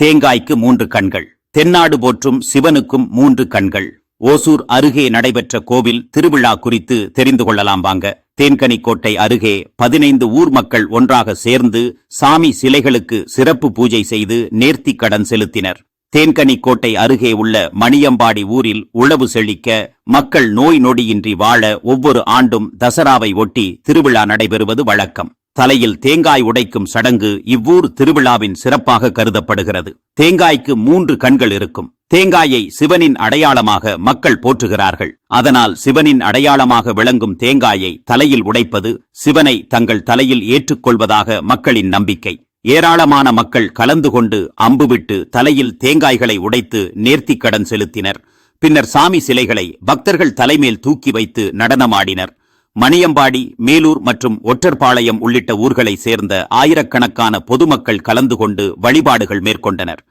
தேங்காய்க்கு மூன்று கண்கள் தென்னாடு போற்றும் சிவனுக்கும் மூன்று கண்கள். ஓசூர் அருகே நடைபெற்ற கோவில் திருவிழா குறித்து தெரிந்து கொள்ளலாம் வாங்க. தேன்கனிக்கோட்டை அருகே பதினைந்து ஊர் மக்கள் ஒன்றாக சேர்ந்து சாமி சிலைகளுக்கு சிறப்பு பூஜை செய்து நேர்த்தி கடன் செலுத்தினர். தேன்கனிக்கோட்டை அருகே உள்ள மணியம்பாடி ஊரில் உழவு செழிக்க மக்கள் நோய் நொடியின்றி வாழ ஒவ்வொரு ஆண்டும் தசராவை ஒட்டி திருவிழா நடைபெறுவது வழக்கம். தலையில் தேங்காய் உடைக்கும் சடங்கு இவ்வூர் திருவிழாவின் சிறப்பாக கருதப்படுகிறது. தேங்காய்க்கு மூன்று கண்கள் இருக்கும். தேங்காயை சிவனின் அடையாளமாக மக்கள் போற்றுகிறார்கள். அதனால் சிவனின் அடையாளமாக விளங்கும் தேங்காயை தலையில் உடைப்பது சிவனை தங்கள் தலையில் ஏற்றுக்கொள்வதாக மக்களின் நம்பிக்கை. ஏராளமான மக்கள் கலந்து கொண்டு அம்புவிட்டு தலையில் தேங்காய்களை உடைத்து நேர்த்திக் கடன் செலுத்தினர். பின்னர் சாமி சிலைகளை பக்தர்கள் தலைமேல் தூக்கி வைத்து நடனமாடினர். மணியம்பாடி மேலூர் மற்றும் ஒற்றர்பாளையம் உள்ளிட்ட ஊர்களை சேர்ந்த ஆயிரக்கணக்கான பொதுமக்கள் கலந்து கொண்டு வழிபாடுகள் மேற்கொண்டனர்.